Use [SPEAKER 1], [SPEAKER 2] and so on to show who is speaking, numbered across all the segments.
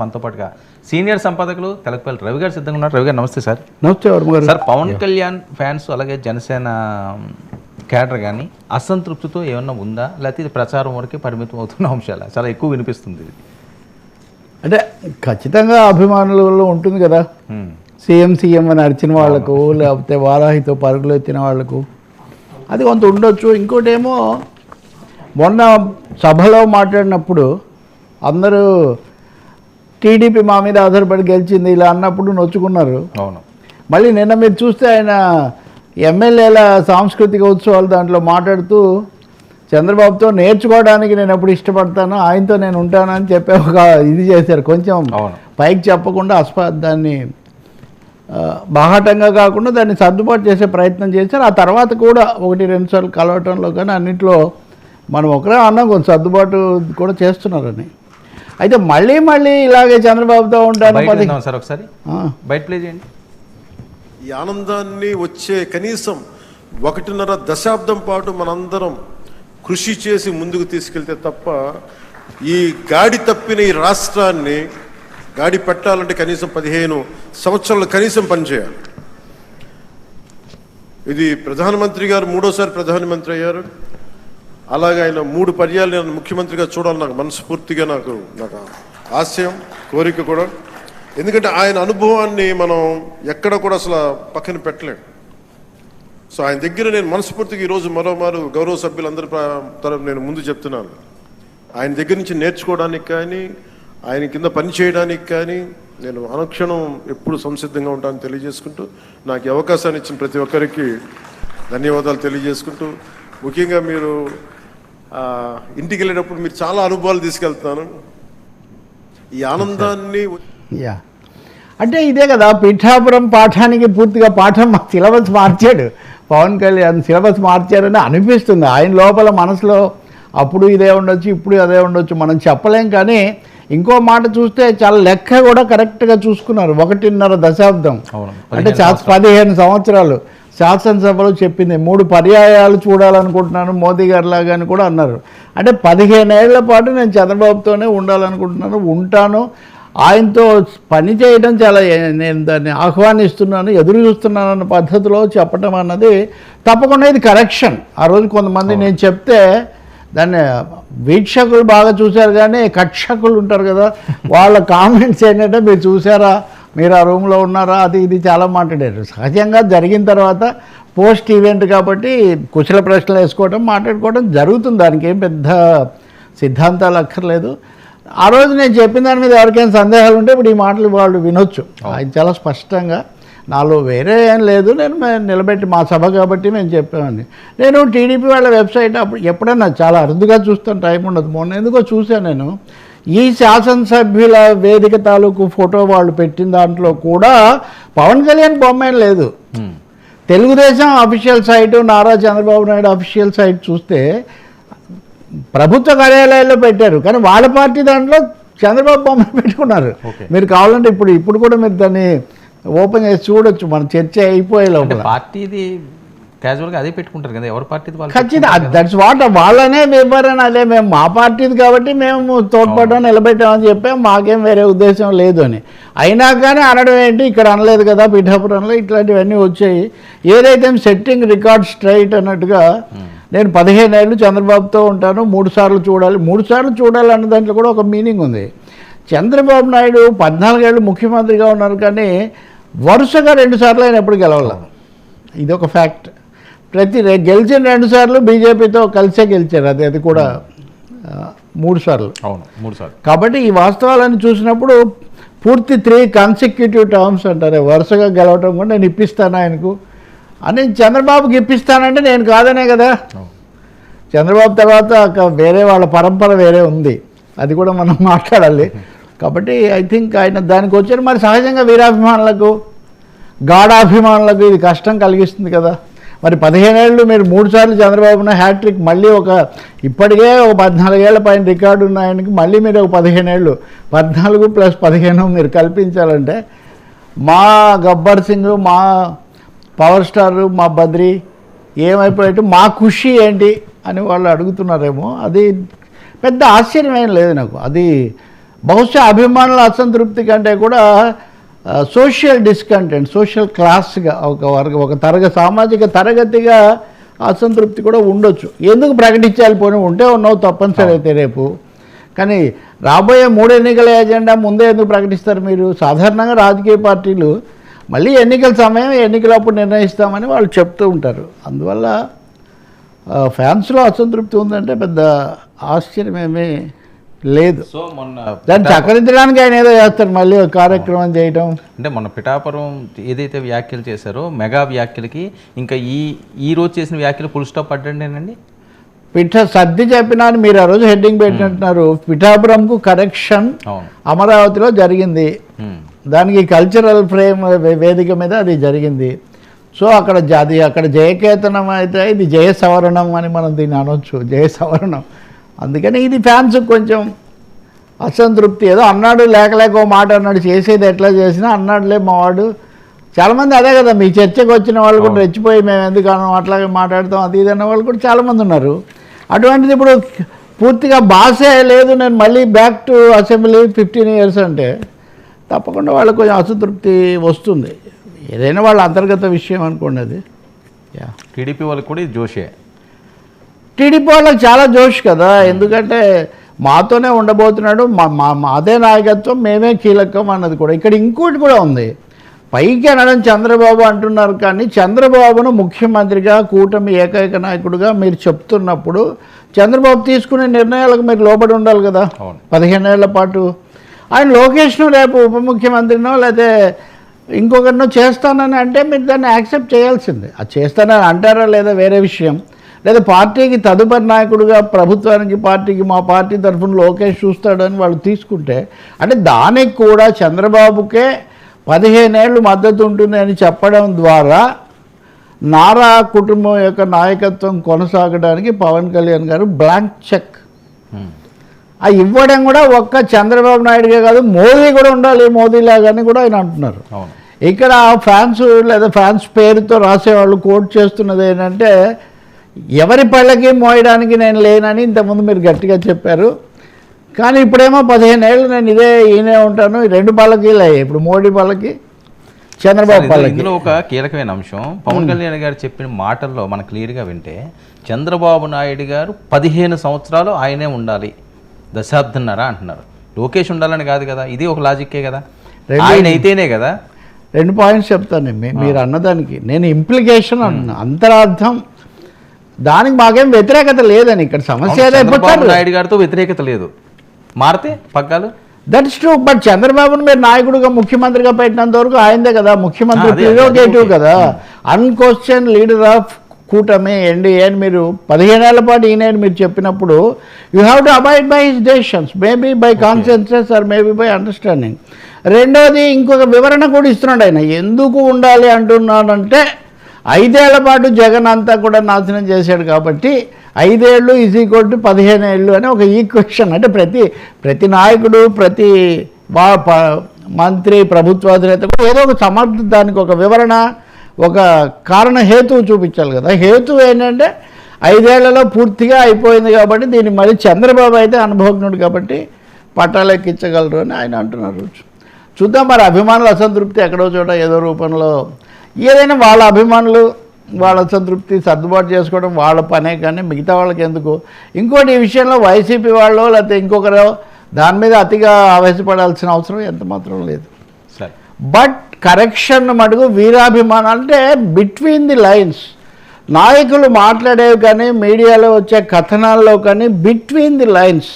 [SPEAKER 1] మనతో పాటుగా సీనియర్ సంపాదకులు తెలకపల్లి రవి గారు సిద్ధంగా ఉన్నారు. రవి గారు నమస్తే సార్.
[SPEAKER 2] నమస్తే గారు.
[SPEAKER 1] సార్ పవన్ కళ్యాణ్ ఫ్యాన్స్ అలాగే జనసేన క్యాడర్ కానీ అసంతృప్తితో ఏమన్నా ఉందా? లేకపోతే ఇది ప్రచారం వరకే పరిమితం అవుతున్న అంశాల? చాలా ఎక్కువ వినిపిస్తుంది ఇది.
[SPEAKER 2] అంటే ఖచ్చితంగా అభిమానులలో ఉంటుంది కదా. సీఎం సీఎం అని అరిచిన వాళ్ళకు లేకపోతే వారాహితో పరుగులు ఎత్తిన వాళ్ళకు. అది కొంత ఉండొచ్చు. ఇంకోటి ఏమో మొన్న సభలో మాట్లాడినప్పుడు అందరూ టీడీపీ మా మీద ఆధారపడి గెలిచింది ఇలా అన్నప్పుడు నొచ్చుకున్నారు.
[SPEAKER 1] అవును.
[SPEAKER 2] మళ్ళీ నిన్న మీరు చూస్తే ఆయన ఎమ్మెల్యేల సాంస్కృతిక ఉత్సవాలు దాంట్లో మాట్లాడుతూ చంద్రబాబుతో నేర్చుకోవడానికి నేను ఎప్పుడు ఇష్టపడతాను ఆయనతో నేను ఉంటానని చెప్పే ఒక ఇది చేశారు. కొంచెం పైకి చెప్పకుండా అస్ప దాన్ని బాహాటంగా కాకుండా దాన్ని సర్దుబాటు చేసే ప్రయత్నం చేశారు. ఆ తర్వాత కూడా ఒకటి రెండు సార్లు కలవటంలో కానీ అన్నింటిలో మనం ఒకరే అన్నాం కొంచెం సర్దుబాటు కూడా చేస్తున్నారని. అయితే మళ్ళీ మళ్ళీ ఇలాగే చంద్రబాబుతో ఉంటాను
[SPEAKER 1] సార్ ఒకసారి.
[SPEAKER 2] ఆ,
[SPEAKER 1] బయట ప్లే చేయండి.
[SPEAKER 3] ఈ ఆనందాన్ని వచ్చే కనీసం ఒకటిన్నర దశాబ్దం పాటు మనందరం కృషి చేసి ముందుకు తీసుకెళ్తే తప్ప ఈ గాడి తప్పిన ఈ రాష్ట్రాన్ని గాడి పెట్టాలంటే కనీసం పదిహేను సంవత్సరాలు కనీసం పనిచేయాలి. ఇది ప్రధానమంత్రి గారు మూడోసారి ప్రధానమంత్రి అయ్యారు. అలాగే ఆయన మూడు పర్యాలు నేను ముఖ్యమంత్రిగా చూడాలి నాకు మనస్ఫూర్తిగా నాకు నాకు ఆశయం కోరిక కూడా. ఎందుకంటే ఆయన అనుభవాన్ని మనం ఎక్కడ కూడా అసలు పక్కన పెట్టలేం. సో ఆయన దగ్గర నేను మనస్ఫూర్తిగా ఈరోజు మరోమారు గౌరవ సభ్యులందరి తరఫు నేను ముందు చెప్తున్నాను. ఆయన దగ్గర నుంచి నేర్చుకోవడానికి కానీ ఆయన కింద పని చేయడానికి కానీ నేను అనుక్షణం ఎప్పుడు సంసిద్ధంగా ఉంటానని తెలియజేసుకుంటూ నాకు అవకాశాన్ని ఇచ్చిన ప్రతి ఒక్కరికి ధన్యవాదాలు తెలియజేసుకుంటూ ముఖ్యంగా మీరు ఇంటికి వెళ్ళేటప్పుడు మీరు చాలా అనుభవాలు తీసుకెళ్తున్నాను. ఈ ఆనందాన్ని
[SPEAKER 2] యా అంటే ఇదే కదా పిఠాపురం పాఠానికి పూర్తిగా పాఠం మా సిలబస్ మార్చాడు. పవన్ కళ్యాణ్ సిలబస్ మార్చారని అనిపిస్తుంది. ఆయన లోపల మనసులో అప్పుడు ఇదే ఉండొచ్చు ఇప్పుడు అదే ఉండొచ్చు మనం చెప్పలేం కానీ ఇంకో మాట చూస్తే చాలా లెక్క కూడా కరెక్ట్గా చూసుకున్నారు. ఒకటిన్నర దశాబ్దం.
[SPEAKER 1] అవును.
[SPEAKER 2] అంటే
[SPEAKER 1] పదిహేను
[SPEAKER 2] సంవత్సరాలు. శాసనసభలో చెప్పింది మూడు పర్యాయాలు చూడాలనుకుంటున్నాను మోదీ గారి లాగా అని కూడా అన్నారు. అంటే పదిహేను ఏళ్ళ పాటు నేను చంద్రబాబుతోనే ఉండాలనుకుంటున్నాను ఉంటాను. ఆయనతో పని చేయడం చాలా నేను దాన్ని ఆహ్వానిస్తున్నాను ఎదురు చూస్తున్నాను అన్న పద్ధతిలో చెప్పడం అన్నది తప్పకుండా ఇది కరెక్షన్. ఆ రోజు కొంతమంది నేను చెప్తే దాన్ని వీక్షకులు బాగా చూశారు కానీ కక్షకులు ఉంటారు కదా వాళ్ళ కామెంట్స్ ఏంటంటే మీరు చూసారా మీరు ఆ రూమ్లో ఉన్నారా? అది ఇది చాలా మాట్లాడారు. సహజంగా జరిగిన తర్వాత పోస్ట్ ఈవెంట్ కాబట్టి కుశల ప్రశ్నలు వేసుకోవడం మాట్లాడుకోవడం జరుగుతుంది. దానికి ఏం పెద్ద సిద్ధాంతాలు అక్కర్లేదు. ఆ రోజు నేను చెప్పిన దాని మీద ఎవరికైనా సందేహాలు ఉంటే ఇప్పుడు ఈ మాటలు వాళ్ళు వినొచ్చు. ఆయన చాలా స్పష్టంగా. నాలో వేరే ఏం లేదు. నేను నిలబెట్టి మా సభ కాబట్టి మేము చెప్పామని నేను టీడీపీ వాళ్ళ వెబ్సైట్ అప్పుడు ఎప్పుడైనా చాలా అరుదుగా చూస్తాను. టైం ఉండదు. మొన్న ఎందుకో చూశాను నేను. ఈ శాసనసభ్యుల వేదిక తాలూకు ఫోటో వాళ్ళు పెట్టిన దాంట్లో కూడా పవన్ కళ్యాణ్ బొమ్మ లేదు. Telugu Desam official site Nara Chandrababu Naidu official site చూస్తే ప్రభుత్వ కార్యాలయాల్లో పెట్టారు. కానీ వాళ్ళ పార్టీ దాంట్లో చంద్రబాబు బొమ్మ పెట్టుకున్నారు. మీరు కావాలంటే ఇప్పుడు ఇప్పుడు కూడా మీరు దాన్ని ఓపెన్ చేసి చూడొచ్చు. మన చర్చ అయిపోయే లోపల.
[SPEAKER 1] పార్టీది క్యాజువల్గా అదే పెట్టుకుంటారు కదా ఎవరి పార్టీది వాళ్ళు
[SPEAKER 2] ఖచ్చితంగా. దట్స్ వాట్ వాళ్ళనే వివరణ అదే మేము మా పార్టీది కాబట్టి మేము తోడ్పడడం నిలబెట్టామని చెప్పాం మాకేం వేరే ఉద్దేశం లేదు అని. అయినా కానీ అనడం ఏంటి ఇక్కడ అనలేదు కదా పిఠాపురంలో ఇట్లాంటివన్నీ వచ్చాయి. ఏదైతే సెట్టింగ్ రికార్డ్ స్ట్రైట్ అన్నట్టుగా నేను పదిహేను ఏళ్ళు చంద్రబాబుతో ఉంటాను మూడు సార్లు చూడాలి. మూడు సార్లు చూడాలి అన్న దాంట్లో కూడా ఒక మీనింగ్ ఉంది. చంద్రబాబు నాయుడు పద్నాలుగేళ్ళు ముఖ్యమంత్రిగా ఉన్నారు కానీ వరుసగా రెండు సార్లు ఆయన ఎప్పుడు గెలవాలి ఇది ఒక ఫ్యాక్ట్ ప్రతి గెలిచిన రెండు సార్లు బీజేపీతో కలిసే గెలిచారు. అది అది కూడా మూడు సార్లు.
[SPEAKER 1] అవును మూడు సార్లు.
[SPEAKER 2] కాబట్టి ఈ వాస్తవాలను చూసినప్పుడు పూర్తి త్రీ కన్సిక్యూటివ్ టర్మ్స్ అంటారు. వరుసగా గెలవటం కూడా నేను ఇప్పిస్తాను ఆయనకు. అని చంద్రబాబుకి ఇప్పిస్తానంటే నేను కాదనే కదా. చంద్రబాబు తర్వాత వేరే వాళ్ళ పరంపర వేరే ఉంది. అది కూడా మనం మాట్లాడాలి. కాబట్టి ఐ థింక్ ఆయన దానికి వచ్చారు. మరి సహజంగా వీరాభిమానులకు గాఢాభిమానులకు ఇది కష్టం కలిగిస్తుంది కదా. మరి పదిహేనేళ్ళు మీరు మూడు సార్లు చంద్రబాబున హ్యాట్రిక్ మళ్ళీ ఒక ఇప్పటికే ఒక పద్నాలుగేళ్ళ పైన రికార్డు ఉన్న ఆయనకి మళ్ళీ మీరు ఒక పదిహేనేళ్ళు పద్నాలుగు ప్లస్ పదిహేను మీరు కల్పించాలంటే మా గబ్బర్ సింగ్ మా పవర్ స్టార్ మా బద్రి ఏమైపోయాడు మా ఖుషి ఏంటి అని వాళ్ళు అడుగుతున్నారేమో అది పెద్ద ఆశ్చర్యం ఏం లేదు నాకు. అది బహుశా అభిమానుల అసంతృప్తి కంటే కూడా సోషల్ డిస్కంటెంట్ సోషల్ క్లాస్గా ఒక వర్గ ఒక తరగ సామాజిక తరగతిగా అసంతృప్తి కూడా ఉండొచ్చు. ఎందుకు ప్రకటించాలి పోనీ? ఉంటే ఉన్నావు తప్పనిసరి అయితే రేపు. కానీ రాబోయే మూడు ఎన్నికల ఎజెండా ముందే ఎందుకు ప్రకటిస్తారు మీరు? సాధారణంగా రాజకీయ పార్టీలు మళ్ళీ ఎన్నికల సమయం ఎన్నికలప్పుడు నిర్ణయిస్తామని వాళ్ళు చెప్తూ ఉంటారు. అందువల్ల ఫ్యాన్స్లో అసంతృప్తి ఉందంటే పెద్ద ఆశ్చర్యమేమీ లేదు.
[SPEAKER 1] సో మొన్న
[SPEAKER 2] దాన్ని చక్కదిద్దడానికి ఆయన ఏదో చేస్తారు మళ్ళీ ఒక కార్యక్రమం చేయటం.
[SPEAKER 1] అంటే మొన్న పిఠాపురం ఏదైతే వ్యాఖ్యలు చేశారో మెగా వ్యాఖ్యలకి ఇంకా ఈ ఈ రోజు చేసిన వ్యాఖ్యలు ఫుల్ స్టాప్ పడ్డండేనండి
[SPEAKER 2] పిఠ సర్ది చెప్పినా అని మీరు ఆ రోజు హెడ్డింగ్ పెట్టినట్టున్నారు. పిఠాపురంకు కరెక్షన్ అమరావతిలో జరిగింది. దానికి కల్చరల్ ఫ్రేమ్ వేదిక మీద అది జరిగింది. సో అక్కడ అది అక్కడ జయకేతనం అయితే ఇది జయ సవరణం అని మనం దీన్ని అనొచ్చు. జయ సవరణం అందుకని ఇది ఫ్యాన్స్ కొంచెం అసంతృప్తి. ఏదో అన్నాడు లేక లేక ఓ మాట అన్నాడు చేసేది ఎట్లా చేసినా అన్నాడులే మావాడు. చాలామంది అదే కదా మీ చర్చకు వచ్చిన వాళ్ళు కూడా రెచ్చిపోయి మేము ఎందుకు అట్లాగే మాట్లాడతాం అది ఇది అన్న వాళ్ళు కూడా చాలామంది ఉన్నారు. అటువంటిది ఇప్పుడు పూర్తిగా భాషే లేదు నేను మళ్ళీ back to assembly fifteen years అంటే తప్పకుండా వాళ్ళకి కొంచెం అసంతృప్తి వస్తుంది. ఏదైనా వాళ్ళ అంతర్గత విషయం అనుకోండి అది. యా
[SPEAKER 1] టీడీపీ వాళ్ళకి కూడా ఇది జోషే.
[SPEAKER 2] టీడీపీ వాళ్ళకి చాలా జోష్ కదా. ఎందుకంటే మాతోనే ఉండబోతున్నాడు మా మా మాదే నాయకత్వం మేమే కీలకం అన్నది కూడా. ఇక్కడ ఇంకోటి కూడా ఉంది. పైకి అనడం చంద్రబాబు అంటున్నారు కానీ చంద్రబాబును ముఖ్యమంత్రిగా కూటమి ఏకైక నాయకుడిగా మీరు చెప్తున్నప్పుడు చంద్రబాబు తీసుకునే నిర్ణయాలకు మీరు లోబడి ఉండాలి కదా.
[SPEAKER 1] అవును.
[SPEAKER 2] పదిహేనేళ్ళ పాటు. ఆయన లోకేష్ను రేపు ఉప ముఖ్యమంత్రినో లేకపోతే ఇంకొకరినో చేస్తానని అంటే మీరు దాన్ని యాక్సెప్ట్ చేయాల్సిందే. అది చేస్తానని అంటారా లేదా వేరే విషయం. లేదా పార్టీకి తదుపరి నాయకుడిగా ప్రభుత్వానికి పార్టీకి మా పార్టీ తరఫున లోకేష్ చూస్తాడని వాళ్ళు తీసుకుంటే అంటే దానికి కూడా చంద్రబాబుకే పదిహేనేళ్ళు మద్దతు ఉంటుంది అని చెప్పడం ద్వారా నారా కుటుంబం యొక్క నాయకత్వం కొనసాగడానికి పవన్ కళ్యాణ్ గారు బ్లాంక్ చెక్. ఆ ఇవ్వడం కూడా ఒక్క చంద్రబాబు నాయుడుగా కాదు మోదీ కూడా ఉండాలి మోదీ లాగాని కూడా ఆయన అంటున్నారు. ఇక్కడ ఫ్యాన్స్ లేదా ఫ్యాన్స్ పేరుతో రాసేవాళ్ళు కోట్ చేస్తున్నది ఏంటంటే ఎవరి పళ్ళకి మోయడానికి నేను లేనని ఇంతకుముందు మీరు గట్టిగా చెప్పారు. కానీ ఇప్పుడేమో పదిహేను ఏళ్ళు నేను ఇదే ఈయనే ఉంటాను. రెండు పళ్ళకి ఇప్పుడు మోడీ పళ్ళకి చంద్రబాబు పళ్ళకి.
[SPEAKER 1] ఇందులో ఒక కీలకమైన అంశం. పవన్ కళ్యాణ్ గారు చెప్పిన మాటల్లో మనం క్లియర్గా వింటే చంద్రబాబు నాయుడు గారు పదిహేను సంవత్సరాలు ఆయనే ఉండాలి. దశాబ్దన్నర అంటున్నారు. లోకేష్ ఉండాలని కాదు కదా ఇది ఒక లాజిక్కే కదా. ఆయన అయితేనే కదా.
[SPEAKER 2] రెండు పాయింట్స్ చెప్తాను మీరు అన్నదానికి. నేను ఇంప్లికేషన్ అంటున్నా అంతరార్థం దానికి మాకేం వ్యతిరేకత లేదని ఇక్కడ సమస్య
[SPEAKER 1] నాయుడు గారితో వ్యతిరేకత లేదు. మారితే పగ్గాలు?
[SPEAKER 2] దట్స్ ట్రూ బట్ చంద్రబాబును మీరు నాయకుడిగా ముఖ్యమంత్రిగా పెట్టినంత వరకు ఆయనదే కదా ముఖ్యమంత్రి ప్రిరోగేటివ్. కదా. అన్క్వశ్చన్ లీడర్ ఆఫ్ కూటమి ఎన్డీఏ అని మీరు పదిహేనేళ్ళ పాటు ఈయన మీరు చెప్పినప్పుడు you have to abide by his decisions maybe by consensus or maybe by understanding రెండోది ఇంకొక వివరణ కూడా ఇస్తున్నాడు ఆయన. ఎందుకు ఉండాలి అంటున్నాడంటే ఐదేళ్ళ పాటు జగన్ అంతా కూడా నాశనం చేశాడు కాబట్టి ఐదేళ్ళు ఈజ్ ఈక్వల్ టు పదిహేను ఏళ్ళు అని ఒక ఈక్వేషన్ అంటే ప్రతి ప్రతి నాయకుడు ప్రతి వా ప- మంత్రి ప్రభుత్వాధినేత కూడా ఏదో ఒక సమర్థ దానికి ఒక వివరణ ఒక కారణ హేతువు చూపించాలి కదా. హేతువు ఏంటంటే ఐదేళ్ళలో పూర్తిగా అయిపోయింది కాబట్టి దీన్ని మళ్ళీ చంద్రబాబు అయితే అనుభవజ్ఞుడు కాబట్టి పట్టాలెక్కించగలరు అని ఆయన అంటున్నారు. చూద్దాం మరి అభిమానుల అసంతృప్తి ఎక్కడో చోట ఏదో రూపంలో ఏదైనా వాళ్ళ అభిమానులు వాళ్ళ అసంతృప్తి సర్దుబాటు చేసుకోవడం వాళ్ళ పనే కానీ మిగతా వాళ్ళకి ఎందుకు? ఇంకోటి ఈ విషయంలో వైసీపీ వాళ్ళు లేకపోతే ఇంకొకరు దాని మీద అతిగా ఆవేశపడాల్సిన అవసరం ఎంత మాత్రం లేదు.
[SPEAKER 1] సరే.
[SPEAKER 2] బట్ కరెక్షన్ మటుకు వీరాభిమానం అంటే బిట్వీన్ ది లైన్స్ నాయకులు మాట్లాడేవి కానీ మీడియాలో వచ్చే కథనాల్లో కానీ బిట్వీన్ ది లైన్స్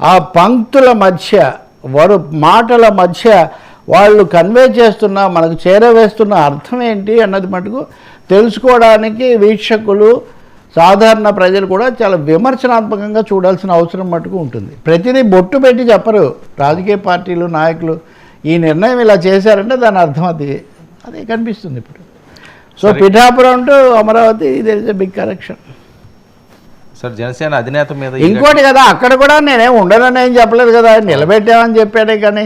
[SPEAKER 2] ఆ పంక్తుల మధ్య వరు మాటల మధ్య వాళ్ళు కన్వే చేస్తున్న మనకు చేరవేస్తున్న అర్థం ఏంటి అన్నది మటుకు తెలుసుకోవడానికి వీక్షకులు సాధారణ ప్రజలు కూడా చాలా విమర్శనాత్మకంగా చూడాల్సిన అవసరం మటుకు ఉంటుంది. ప్రతిదీ బొట్టు పెట్టి చెప్పరు. రాజకీయ పార్టీలు నాయకులు ఈ నిర్ణయం ఇలా చేశారంటే దాని అర్థం అది అదే కనిపిస్తుంది ఇప్పుడు. సో పిఠాపురం టు అమరావతి ఇది is a big correction
[SPEAKER 1] sir Janasena అధినేత మీద
[SPEAKER 2] ఇంకోటి కదా అక్కడ కూడా నేనేం ఉండనని ఏం చెప్పలేదు కదా నిలబెట్టామని చెప్పాడే కానీ.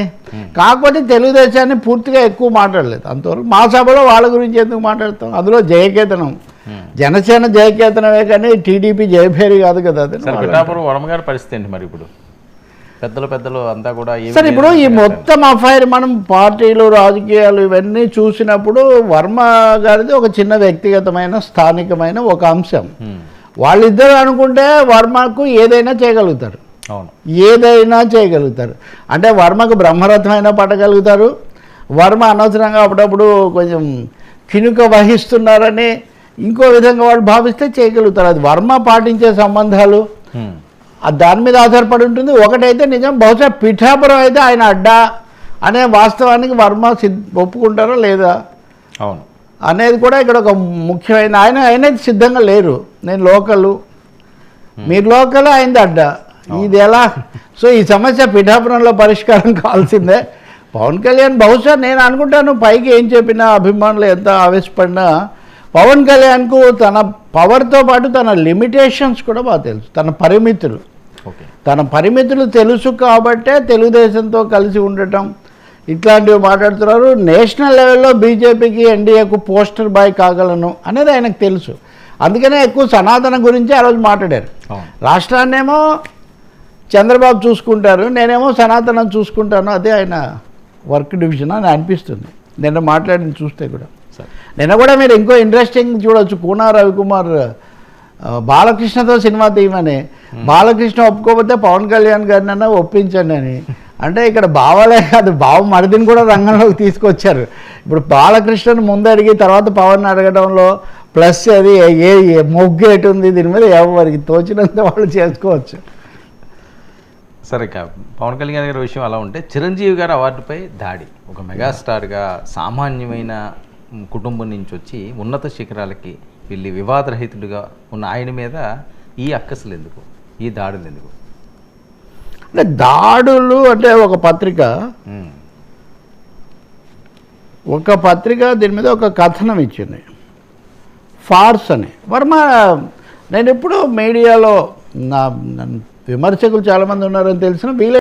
[SPEAKER 2] కాకపోతే తెలుగుదేశాన్ని పూర్తిగా ఎక్కువ మాట్లాడలేదు. అంతవరకు మా సభలో వాళ్ళ గురించి ఎందుకు మాట్లాడతాం? అందులో జయకేతనం. జనసేన జయకేతనమే కానీ టీడీపీ జయభేరి కాదు కదా అది.
[SPEAKER 1] పిఠాపురం వరమగారి పరిస్థితి ఏంటి మరి ఇప్పుడు? పెద్దలు పెద్దలు అంతా కూడా
[SPEAKER 2] సరే ఇప్పుడు ఈ మొత్తం అఫైర్ మనం పార్టీలు రాజకీయాలు ఇవన్నీ చూసినప్పుడు వర్మ గారిది ఒక చిన్న వ్యక్తిగతమైన స్థానికమైన ఒక అంశం. వాళ్ళిద్దరు అనుకుంటే వర్మకు ఏదైనా చేయగలుగుతారు.
[SPEAKER 1] అవును.
[SPEAKER 2] ఏదైనా చేయగలుగుతారు. అంటే వర్మకు బ్రహ్మరథం అయినా పట్టగలుగుతారు. వర్మ అనవసరంగా అప్పుడప్పుడు కొంచెం కినుక వహిస్తున్నారని ఇంకో విధంగా వాళ్ళు భావిస్తే చేయగలుగుతారు. అది వర్మ పాటించే సంబంధాలు. దాని మీద ఆధారపడి ఉంటుంది. ఒకటైతే నిజం బహుశా పిఠాపురం అయితే ఆయన అడ్డా అనే వాస్తవానికి వర్మ సిద్ ఒప్పుకుంటారా లేదా?
[SPEAKER 1] అవును.
[SPEAKER 2] అనేది కూడా ఇక్కడ ఒక ముఖ్యమైన ఆయన ఆయనది సిద్ధంగా లేరు. నేను లోకలు. మీరు లోకల్ అయింది అడ్డ. ఇది ఎలా? సో ఈ సమస్య పిఠాపురంలో పరిష్కారం కావాల్సిందే. పవన్ కళ్యాణ్ బహుశా నేను అనుకుంటాను పైకి ఏం చెప్పినా అభిమానులు ఎంత ఆవేశపడినా పవన్ కళ్యాణ్కు తన పవర్తో పాటు తన లిమిటేషన్స్ కూడా బాగా తెలుసు. తన పరిమితులు. తన పరిమితులు తెలుసు కాబట్టే తెలుగుదేశంతో కలిసి ఉండటం ఇట్లాంటివి మాట్లాడుతున్నారు. నేషనల్ లెవెల్లో బీజేపీకి ఎన్డీఏకు పోస్టర్ బాయ్ కాగలను అనేది ఆయనకు తెలుసు. అందుకనే ఎక్కువ సనాతన గురించి ఆ రోజు మాట్లాడారు. రాష్ట్రాన్నేమో చంద్రబాబు చూసుకుంటారు నేనేమో సనాతనం చూసుకుంటాను అదే ఆయన వర్క్ డివిజన్ అని అనిపిస్తుంది. నిన్న మాట్లాడింది చూస్తే కూడా. నిన్న కూడా మీరు ఇంకో ఇంట్రెస్టింగ్ చూడొచ్చు. కూనా రవికుమార్ బాలకృష్ణతో సినిమా తీయమని. బాలకృష్ణ ఒప్పుకోకపోతే పవన్ కళ్యాణ్ గారిని అన్నా ఒప్పించండి అని. అంటే ఇక్కడ బావలే కాదు బావ మరిదిని కూడా రంగంలోకి తీసుకొచ్చారు. ఇప్పుడు బాలకృష్ణను ముందు అడిగి తర్వాత పవన్ అడగడంలో ప్లస్ అది ఏ మొగ్గు ఎటు ఉంది? దీని మీద ఎవరికి తోచినంత వాళ్ళు చేసుకోవచ్చు.
[SPEAKER 1] సరే ఇక పవన్ కళ్యాణ్ గారి విషయం అలా ఉంటే చిరంజీవి గారి అవార్డుపై దాడి. ఒక మెగాస్టార్గా సామాన్యమైన కుటుంబం నుంచి వచ్చి ఉన్నత శిఖరాలకి వెళ్ళి వివాదరహితుడిగా ఉన్న ఆయన మీద ఈ అక్కసులు ఎందుకు? ఈ దాడులు ఎందుకు?
[SPEAKER 2] అంటే దాడులు అంటే ఒక పత్రిక. ఒక పత్రిక దీని మీద ఒక కథనం ఇచ్చింది. ఫార్స్ అని. వర్మ నేను ఎప్పుడూ మీడియాలో నా విమర్శకులు చాలామంది ఉన్నారని తెలిసిన వీళ్ళ